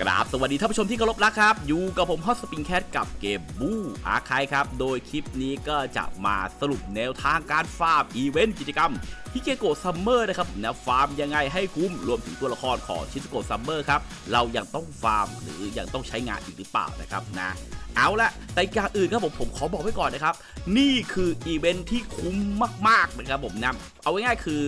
กราบสวัสดีท่านผู้ชมที่เคารพรักครับ อยู่กับผมฮอตสปริงแคทกับเกมบูอาคายครับ โดยคลิปนี้ก็จะมาสรุปแนวทางการฟาร์มอีเวนต์กิจกรรมฮิเกโกะซัมเมอร์นะครับนะฟาร์มยังไงให้คุ้มรวมถึงตัวละครของชิสโกะซัมเมอร์ครับ เรายังต้องฟาร์มหรือยังต้องใช้งานอีกหรือเปล่านะครับนะ เอาละแต่การอื่นครับผมผมขอบอกไว้ก่อนนะครับ นี่คืออีเวนท์ที่คุ้มมากๆนะครับผมนะเอาง่ายๆคือ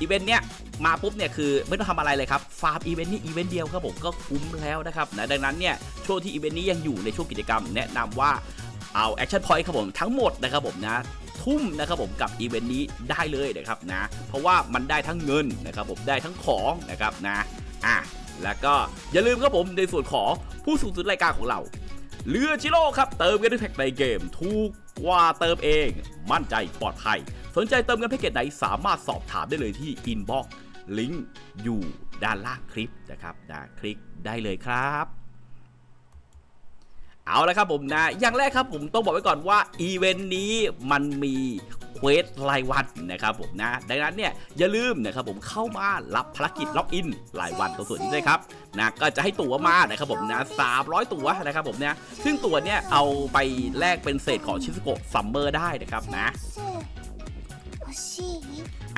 อีเวนต์เนี้ยมาปุ๊บเนี่ยคือไม่ต้องทำอะไรเลยครับฟาร์มอีเวนต์นี้อีเวนต์เดียวครับผมก็คุ้มแล้วนะครับนะดังนั้นเนี่ยช่วงที่อีเวนต์นี้ยังอยู่ในช่วงกิจกรรม แนะนำว่าเอาแอคชั่นพอยต์ครับผมทั้งหมดนะครับผมนะทุ่มนะครับผมกับอีเวนต์นี้ได้เลยนะครับนะเพราะว่ามันได้ทั้งเงินนะครับผมได้ทั้งของนะครับนะอะแล้วก็อย่าลืมครับผมในส่วนของผู้สูงสุดรายการของเรา เรือจิโร่ครับ เติมเงินด้วยแพ็กในเกม ถูกกว่าเติมเอง มั่นใจปลอดภัย สนใจเติมเงินแพ็กเกจไหนสามารถสอบถามได้เลยที่อินบ็อกซ์ลิงก์อยู่ด้านล่างคลิปนะครับนะคลิกได้เลยครับ เอาละครับผมนะ อย่างแรกครับผมต้องบอกไว้ก่อนว่าอีเวนต์นี้มันมีเควสรายวันนะครับผมนะ ดังนั้นเนี่ยอย่าลืมนะครับผมเข้ามารับภารกิจล็อกอินรายวันตังส่วนนี้ด้วยครับนะก็จะให้ตั๋วมานะครับผมนะ300 ตั๋วนะครับผมนะซึ่งตั๋วเนี่ยเอาไปแลกเป็นเศษของชิสโกะซัมเมอร์ได้นะครับนะ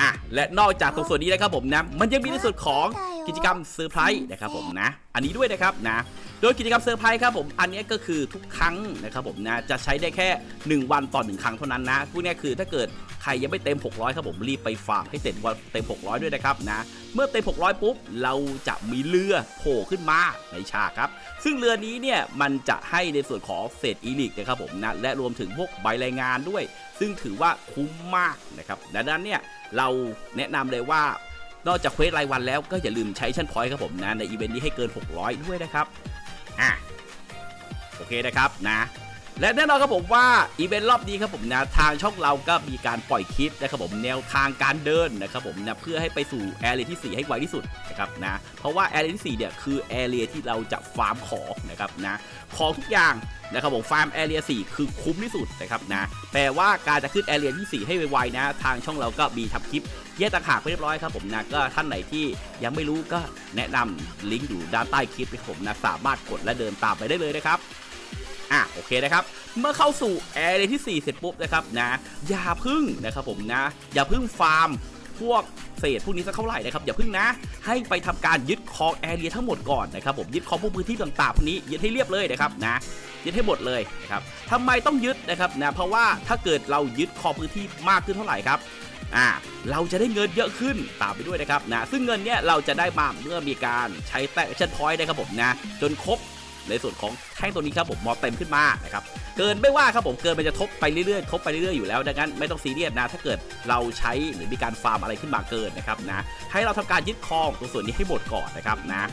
อะและนอกจากตรงส่วนนี้นะครับผมนะมันยังมีในส่วนของกิจกรรมเซอร์ไพรส์นะครับผมนะ อันนี้ด้วยนะครับนะโดยกิจกรรมเซอร์ไพรส์ครับผมอันนี้ก็คือทุกครั้งนะครับผมนะจะใช้ได้แค่ 1 วันต่อ 1 ครั้งเท่านั้นนะพูดง่ายๆคือถ้าเกิดใครยังไม่เต็ม 600ครับผมรีบไปฟาร์มให้เต็มวันเต็ม 600 ด้วยนะครับนะเมื่อเต็ม 600 ปุ๊บ เราจะมีเรือโผล่ขึ้นมาในฉากครับ ซึ่งเรือนี้เนี่ยมันจะให้ในส่วนของเศษอีลิกนะครับผมนะและรวมถึงพวกใบรายงานด้วย ซึ่งถือว่าคุ้มมากนะครับดังนั้นเนี่ยเราแนะนำเลยว่านอกจากเควสรายวันแล้วก็อย่าลืมใช้ชั้นพอยต์ครับผมนะในอีเวนต์นี้ให้เกิน 600 ด้วยนะครับอะโอเคนะครับนะ และแน่นอนครับผมว่าอีเวนต์รอบนี้ครับผมนะทางช่องเราก็มีการปล่อยคลิปนะครับผมแนวทางการเดินนะครับผมนะเพื่อให้ไปสู่แอเรียที่ 4 ให้ไวที่สุดนะครับนะเพราะว่าแอเรียที่4เนี่ยคือแอเรียที่เราจะฟาร์มของนะครับนะของทุกอย่างนะครับผมฟาร์มแอเรีย4คือคุ้มที่สุดนะครับนะแปลว่าการจะขึ้นแอเรียที่ 4 ให้ไวๆนะ ทางช่องเราก็มีทำคลิปแยกต่างหากไปเรียบร้อยครับผมนะก็ท่านไหนที่ยังไม่รู้ก็แนะนำลิงก์อยู่ด้านใต้คลิปนะครับผมนะสามารถกดและเดินตามไปได้เลยนะครับ อะโอเคนะครับ เมื่อเข้าสู่แอเรียที่ 4 เสร็จปุ๊บนะครับนะอย่าพึ่งนะครับผมนะ อย่าพึ่งฟาร์มพวกเศษพวกนี้สักเท่าไหร่นะครับอย่าพึ่งนะ ให้ไปทำการยึดครองแอเรียทั้งหมดก่อนนะครับผมยึดครองพวกพื้นที่ต่างๆพวกนี้ยึดให้เรียบเลยนะครับนะยึดให้หมดเลยนะครับทำไมต้องยึดนะครับนะเพราะว่าถ้าเกิดเรายึดครองพื้นที่มากขึ้นเท่าไหร่ครับอ่าเราจะได้เงินเยอะขึ้นตามไปด้วยนะครับนะซึ่งเงินเนี้ยเราจะได้มาเมื่อมีการใช้แต่ชั่นพอยต์นะครับผมนะจนครบ ในส่วนของแท่งตัวนี้ครับผมมอเต็มขึ้นมานะครับเกินไม่ว่าครับผมเกินมันจะทบไปเรื่อยๆทบไปเรื่อยๆอยู่แล้วดังนั้นไม่ต้องซีเรียสนะ ถ้าเกิดเราใช้หรือมีการฟาร์มอะไรขึ้นมาเกินนะครับนะให้เราทำการยึดครองตรงส่วนนี้ให้หมดก่อนนะครับนะ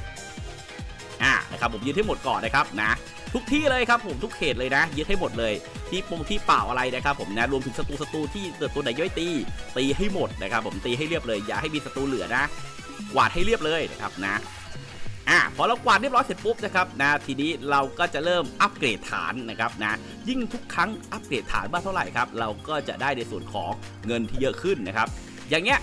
อ่านะครับผมยึดให้หมดก่อนนะครับนะทุกที่เลยครับผมทุกเขตเลยนะยึดให้หมดเลย ที่ปงที่เปล่าอะไรนะครับผมนะรวมถึงศัตรูศัตรูที่เกิดตัวไหนย่อยตี ตีให้หมดนะครับผมตีให้เรียบเลยอย่าให้มีศัตรูเหลือนะกวาดให้เรียบเลยนะครับนะ พอเรากวาดเรียบร้อยเสร็จปุ๊บนะครับนะทีนี้เราก็จะเริ่มอัปเกรดฐานนะครับนะยิ่งทุกครั้งอัปเกรดฐานมากเท่าไหร่ครับเราก็จะได้ในส่วนของเงินที่เยอะขึ้นนะครับอย่างเงี้ย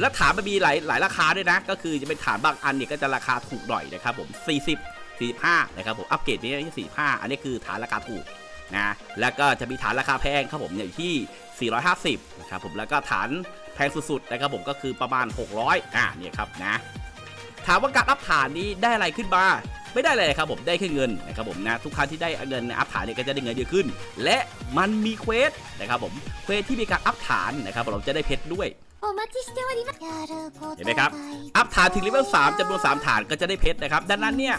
แล้วฐานมันมีหลายหลายราคาด้วยนะ ก็คือจะเป็นฐานบางอันเนี่ยก็จะราคาถูกหน่อยนะครับผม 40 45นะครับผมอัปเกรดนี้ที่45 อันนี้คือฐานราคาถูกนะแล้วก็จะมีฐานราคาแพงครับผมเนี่ยอยู่ที่ 450นะครับผมแล้วก็ฐานแพงสุดๆนะครับผมก็คือประมาณ 600อ่าเนี่ยครับนะ ถามว่าการอัพฐานนี้ได้อะไรขึ้นมาไม่ได้อะไรครับผมได้แค่เงินนะครับผมนะทุกครั้งที่ได้เงินในอัพฐานเนี่ยก็จะได้เงินเยอะขึ้น และมันมีเควสนะครับผมเควสที่มีการอัพฐานนะครับเราจะได้เพชรด้วยเห็นไหมครับอัพฐานถึงเลเวลสามจำนวนสามฐานก็จะได้เพชรนะครับดังนั้นเนี่ย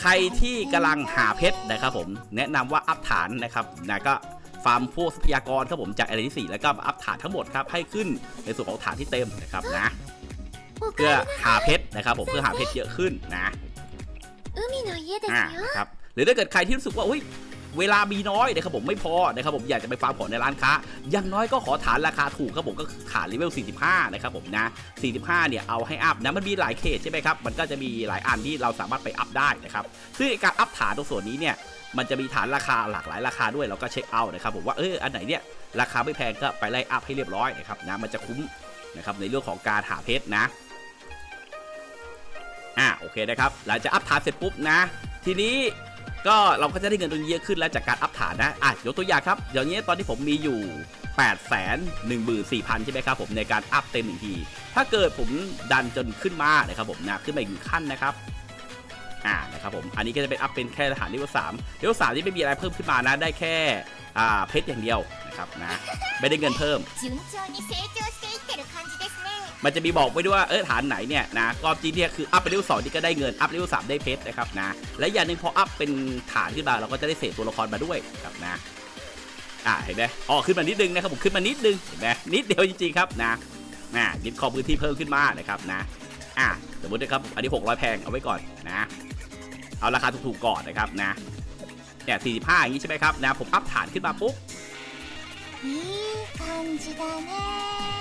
ใครที่กำลังหาเพชรนะครับผมแนะนำว่าอัพฐานนะครับนะก็ฟาร์มพวกทรัพยากรครับผมจากอเลนที่ 4 แล้วก็อัพฐานทั้งหมดครับให้ขึ้นในส่วนของฐานที่เต็มนะครับนะ เพื่อหาเพชรนะครับผมเพื่อหาเพชรเยอะขึ้นนะอ่าครับหรือถ้าเกิดใครที่รู้สึกว่าอุ้ยเวลามีน้อยนะครับผมไม่พอนะครับผมอยากจะไปฟาร์มผ่อนในร้านค้าอย่างน้อยก็ขอฐานราคาถูกครับผมก็ฐานเลเวล 45 นะครับผมนะ 45 เนี่ยเอาให้อัพนะมันมีหลายเขตใช่ไหมครับ มันก็จะมีหลายอันที่เราสามารถไปอัพได้นะครับ ซึ่งการอัพฐานตรงส่วนนี้เนี่ยมันจะมีฐานราคาหลากหลายราคาด้วยเราก็เช็คเอานะครับผมว่าเอออันไหนเนี่ยราคาไม่แพงก็ไปไล่อัพให้เรียบร้อยนะครับนะมันจะคุ้มนะครับในเรื่องของการหาเพชรนะ อะโอเคนะครับ หลังจากอัพฐานเสร็จปุ๊บนะ ทีนี้ก็เราก็จะได้เงินตรงนี้เยอะขึ้นแล้วจากการอัพฐานนะอะยกตัวอย่างครับเดี๋ยวนี้ตอนที่ผมมีอยู่ 8 1 4 0 0 0 ใช่ไหมครับผมในการอัพเต็มหนึ่งที ถ้าเกิดผมดันจนขึ้นมานะครับผมนะขึ้นมาอีกหนึ่งขั้นนะครับอ่านะครับผมอันนี้ก็จะเป็นอัพเป็นแค่ทหารเลเวลสามเลเวลสามที่ไม่มีอะไรเพิ่มขึ้นมานะได้แค่อ่าเพชรอย่างเดียวนะครับนะไม่ได้เงินเพิ่ม มันจะมีบอกไว้ด้วยว่าเออฐานไหนเนี่ยนะก็จริงเนี่ยคืออัพไปเลเวลสองนี่ก็ได้เงินอัพเลเวลสามได้เพชรนะครับนะและอย่างหนึ่งพออัพเป็นฐานขึ้นมาเราก็จะได้เศษตัวละครมาด้วยครับนะอ่าเห็นไหมอ๋อขึ้นมานิดนึงนะครับผมขึ้นมานิดนึงเห็นไหมนิดเดียวจริงๆครับนะนะยึดครอบพื้นที่เพิ่มขึ้นมานะครับนะอ่าสมมตินะครับอันนี้600แพงเอาไว้ก่อนนะเอาราคาถูกๆก่อนนะครับนะเนี่ย45อย่างนี้ใช่ไหมครับนะผมอัพฐานขึ้นมาปุ๊บ いい感じだね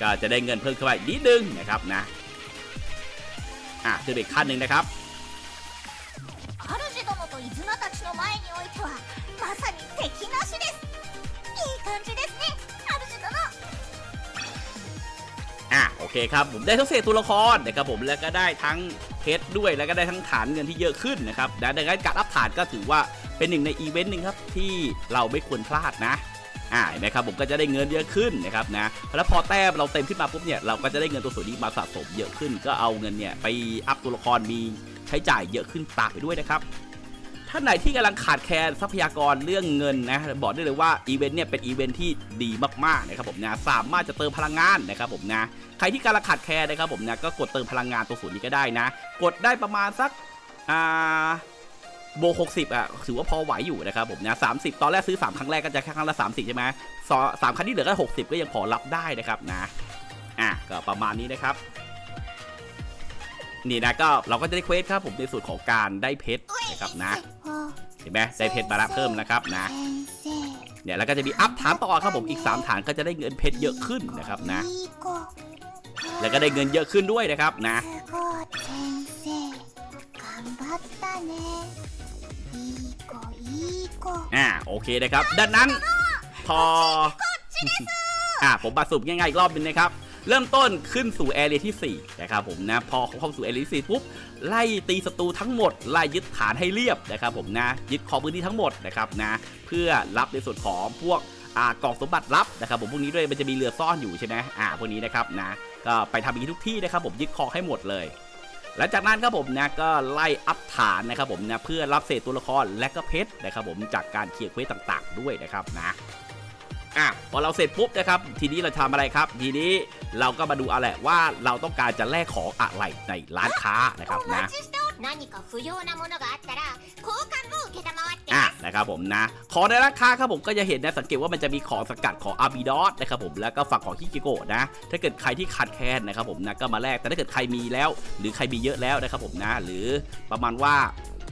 ก็จะได้เงินเพิ่มขึ้นไปนิดนึงนะครับนะอะคือนอีกขั้นหนึ่งนะครับอะโอเคครับผมได้ทั้งเศษตัวละครนะครับผมแล้วก็ได้ทั้งเพชรด้วยแล้วก็ได้ทั้งฐานเงินที่เยอะขึ้นนะครับดังนั้นการอัพฐานก็ถือว่าเป็นหนึ่งในอีเวนต์หนึ่งครับที่เราไม่ควรพลาดนะ อ่าเห็นไหมครับผมก็จะได้เงินเยอะขึ้นนะครับนะแล้วพอแต้มเราเต็มขึ้นมาปุ๊บเนี่ยเราก็จะได้เงินตัวส่วนนี้มาสะสมเยอะขึ้น ก็เอาเงินเนี่ยไปอัพตัวละครมีใช้จ่ายเยอะขึ้นตามไปด้วยนะครับท่านไหนที่กำลังขาดแคลนทรัพยากรเรื่องเงินนะบอกได้เลยว่าอีเวนต์เนี่ยเป็นอีเวนต์ที่ดีมากๆนะครับผมนะสามารถจะเติมพลังงานนะครับผมนะใครที่กำลังขาดแคลนนะครับผมนะก็กดเติมพลังงานตัวศูนย์นี้ก็ได้นะ กดได้ประมาณสักอ่า โบหกสิบอะถือว่าพอไหวอยู่นะครับผมนะสามสิบตอนแรกซื้อ 3 ครั้งแรกก็จะแค่ครั้งละสามสิบใช่ไหมสามครั้งที่เหลือก็หกสิบก็ยังพอรับได้นะครับนะอะก็ประมาณนี้นะครับนี่นะก็เราก็จะได้เควสครับผมในส่วนของการได้เพชรนะครับนะเห็นไหมได้เพชรมาละเพิ่มนะครับนะเนี่ยแล้วก็จะมีอัพฐานต่อครับผมอีก 3 ฐานก็จะได้เงินเพชรเยอะขึ้นนะครับนะ แล้วก็ได้เงินเยอะขึ้นด้วยนะครับนะ อ่าโอเคนะครับ ดังนั้น พออ่าผมมาสรุปง่ายๆอีกรอบหนึงนะครับ เริ่มต้นขึ้นสู่แอเรียที่ 4 นะครับผมนะ พอเข้าสู่แอเรียที่ 4 ปุ๊บ ไล่ตีศัตรูทั้งหมด ไล่ยึดฐานให้เรียบนะครับผมนะ ยึดครองพื้นที่ทั้งหมดนะครับนะ เพื่อรับในส่วนของพวกอ่ากล่องสมบัติลับนะครับผมพวกนี้ด้วยมันจะมีเรือซ่อนอยู่ใช่ไหมอ่าพวกนี้นะครับนะ ก็ไปทำอย่างนี้ทุกที่นะครับผมยึดครองให้หมดเลย หลังจากนั้นครับผมเนี่ยก็ไล่อัพฐานนะครับผมเนี่ยเพื่อรับเศษตัวละครและก็เพชรนะครับผมจากการเคลียร์เควสต่างๆ ด้วยนะครับนะอะพอเราเสร็จปุ๊บนะครับ ทีนี้เราทำอะไรครับ ทีนี้เราก็มาดูอะไรว่าเราต้องการจะแลกของอะไรในร้านค้านะครับนะ 何か不要なものがあったら交換部を承って อ่ะ ます นะครับผมนะ ของในร้านค้าครับผมก็จะเห็นนะสังเกตว่ามันจะมีของสกัดของอาบิดอสนะครับผมแล้วก็ฝั่งของฮิกิโกะนะ ถ้าเกิดใครที่ขาดแคลนนะครับผมนะก็มาแลกแต่ถ้าเกิดใครมีแล้ว หรือใครมีเยอะแล้วนะครับผมนะ หรือประมาณว่า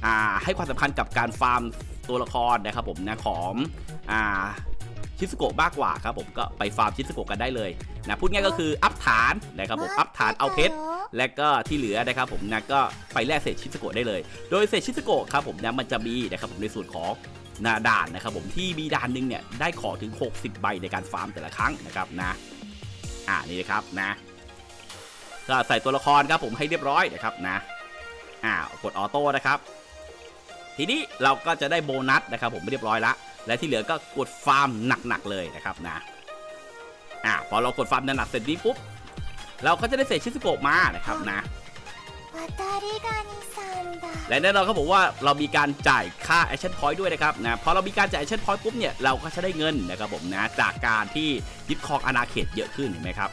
อ่าให้ความสำคัญกับการฟาร์มตัวละครนะครับผมนะของอ่า ชิสโกะมากกว่าครับผมก็ไปฟาร์มชิสโกะกันได้เลยนะพูดง่ายก็คืออัพฐานนะครับผมอัพฐานเอาเพชรและก็ที่เหลือนะครับผมนะก็ไปแลกเศษชิสโกะได้เลย โดยเศษชิสโกะครับผมนะมันจะมีนะครับผมในส่วนของหนาด่านนะครับผมที่มีด่านหนึ่งเนี่ยได้ของถึง 60 ใบในการฟาร์มแต่ละครั้งนะครับนะอ่านี่นะครับนะก็ใส่ตัวละครครับผมให้เรียบร้อยนะครับนะอ่ากดออโต้นะครับทีนี้เราก็จะได้โบนัสนะครับผมเรียบร้อยละ และที่เหลือก็กดฟาร์มหนักๆเลยนะครับนะอะพอเรากดฟาร์มหนักๆเสร็จนี้ปุ๊บเราก็จะได้เศษชิสโกะมานะครับนะและแน่นอนเขาบอกว่าเรามีการจ่ายค่าแอชชั่นพอยต์ด้วยนะครับนะพอเรามีการจ่ายแอชชั่นพอยต์ปุ๊บเนี่ยเราก็จะได้เงินนะครับผมนะจากการที่ยึดครองอาณาเขตเยอะขึ้นเห็นไหมครับ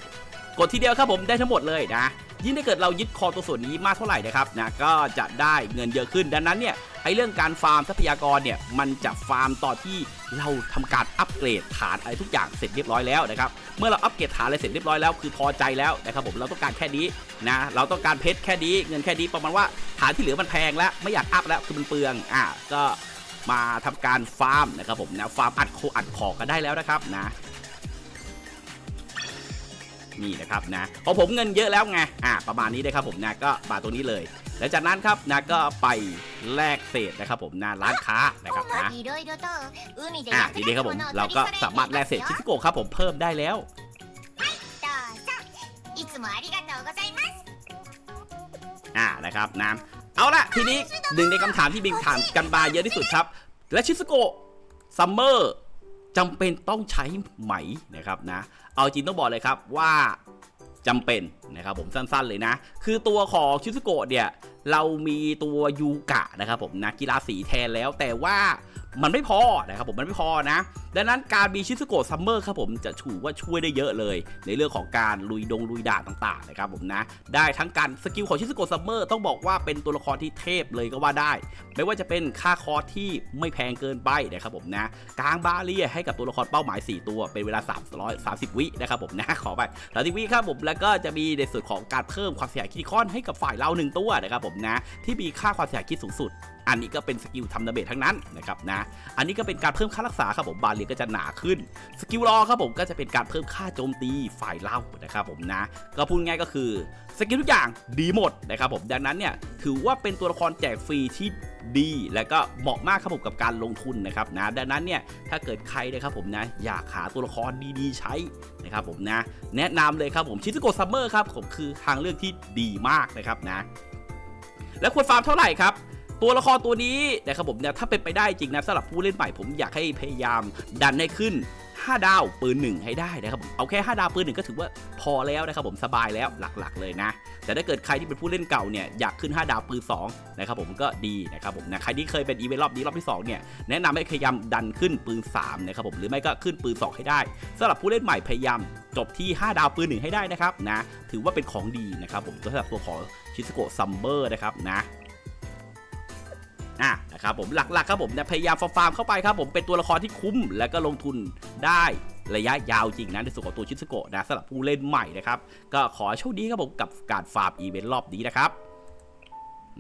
กดทีเดียวครับผมได้ทั้งหมดเลยนะ ยิ่งถ้าเกิดเรายึดคอตัวส่วนนี้มากเท่าไหร่นะครับนะก็จะได้เงินเยอะขึ้นดังนั้นเนี่ยไอเรื่องการฟาร์มทรัพยากรเนี่ยมันจะฟาร์มตอนที่เราทำการอัปเกรดฐานอะไรทุกอย่างเสร็จเรียบร้อยแล้วนะครับเมื่อเราอัปเกรดฐานอะไรเสร็จเรียบร้อยแล้วคือพอใจแล้วนะครับผมเราต้องการแค่นี้นะเราต้องการเพชรแค่นี้เงินแค่นี้ประมาณว่าฐานที่เหลือมันแพงแล้วไม่อยากอัพแล้วคือมันเปลืองอะก็มาทำการฟาร์มนะครับผมนะฟาร์มอัดโคอัดขอกันได้แล้วนะครับนะ นี่นะครับนะพอผมเงินเยอะแล้วไงอ่าประมาณนี้นะครับผมนะก็มาตัวนี้เลย แล้วจากนั้นครับนะก็ไปแลกเศษนะครับผมนะร้านค้านะครับนะอ่าทีนี้ครับผมเราก็สามารถแลกเศษชิสโกครับผมเพิ่มได้แล้วอ่านะครับน้ำเอาละทีนี้หนึ่งในคำถามที่บิงถามกันมาเยอะที่สุดครับ และชิสโกซัมเมอร์ จำเป็นต้องใช้ไหมนะครับนะ เอาจริงต้องบอกเลยครับว่าจำเป็นนะครับผมสั้นๆเลยนะ คือตัวของชิซุโกะเนี่ย เรามีตัวยูกะนะครับผมนะกีฬาสีแทนแล้วแต่ว่า มันไม่พอนะครับผมมันไม่พอนะ ดังนั้นการมีชิสโกะซัมเมอร์ครับผมจะถือว่าช่วยได้เยอะเลย ในเรื่องของการลุยดงลุยด่าต่างๆนะครับผมนะ ได้ทั้งการสกิลของชิสโกะซัมเมอร์ต้องบอกว่าเป็นตัวละครที่เทพเลยก็ว่าได้ ไม่ว่าจะเป็นค่าคอร์สที่ไม่แพงเกินไปนะครับผมนะกลางบาเรียให้กับตัวละครเป้าหมาย 4 ตัวเป็นเวลา 330 วินะครับผมนะขอไป30วิครับผมแล้วก็จะมีในส่วนของการเพิ่มความเสียหายคิดคอนให้กับฝ่ายเราหนึ่งตัวนะครับผมนะที่มีค่าความเสียหายคิดสูงสุด อันนี้ก็เป็นสกิลทำดาเมจทั้งนั้นนะครับนะ อันนี้ก็เป็นการเพิ่มค่ารักษาครับผมบาเรียก็จะหนาขึ้น สกิลรอครับผมก็จะเป็นการเพิ่มค่าโจมตีฝ่ายเรานะครับผมนะ ก็พูดง่ายก็คือสกิลทุกอย่างดีหมดนะครับผมดังนั้นเนี่ยถือว่าเป็นตัวละครแจกฟรีที่ดีและก็เหมาะมากครับผมกับการลงทุนนะครับนะดังนั้นเนี่ยถ้าเกิดใครนะครับผมนะอยากหาตัวละครดีๆ ใช้นะครับผมนะแนะนำเลยครับผมชิซุโกะซัมเมอร์ครับผมคือทางเลือกที่ดีมากนะครับนะ แล้วควรฟาร์มเท่าไหร่ครับ ตัวละครตัวนี้นะครับผมเนี่ยถ้าเป็นไปได้จริงนะสำหรับผู้เล่นใหม่ผมอยากให้พยายามดันให้ขึ้น 5 ดาวปืนหนึ่งให้ได้นะครับผมเอาแค่ 5 ดาวปืนหนึ่งก็ถือว่าพอแล้วนะครับผมสบายแล้วหลักๆ เลยนะ แต่ถ้าเกิดใครที่เป็นผู้เล่นเก่าเนี่ยอยากขึ้น 5 ดาวปืน2นะครับผมก็ดีนะครับผมนะใครที่เคยเป็นอีเวนต์รอบนี้รอบที่2เนี่ยแนะนำให้พยายามดันขึ้นปืน3นะครับผมหรือไม่ก็ขึ้นปืน 2 ให้ได้สำหรับผู้เล่นใหม่พยายามจบที่ 5 ดาวปืนหนึ่งให้ได้นะครับนะถือว่าเป็นของดีนะครับผมสำหรับตัวของชิสโกะซัมเบอร์นะครับนะ อะนะครับผมหลักๆครับผมพยายามฟาร์มเข้าไปครับผมเป็นตัวละครที่คุ้ม และก็ลงทุนได้ระยะยาวจริงนะในส่วนของตัวชิสโกะนะสำหรับผู้เล่นใหม่นะครับ ก็ขอโชคดีครับผมกับการฟาร์มอีเวนต์รอบนี้นะครับ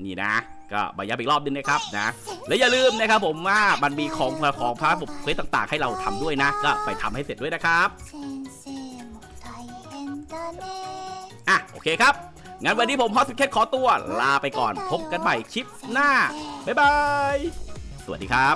นี่นะ ก็บายาอีกรอบนึงนะครับนะและอย่าลืมนะครับผมว่ามันมีของของพระบุบเควต่าง ๆ ให้เราทำด้วยนะ ก็ไปทำให้เสร็จด้วยนะครับอะโอเคครับ งั้นวันนี้ผมฮอสเคทขอตัว ลาไปก่อนพบกันใหม่คลิปหน้า บ๊ายบาย สวัสดีครับ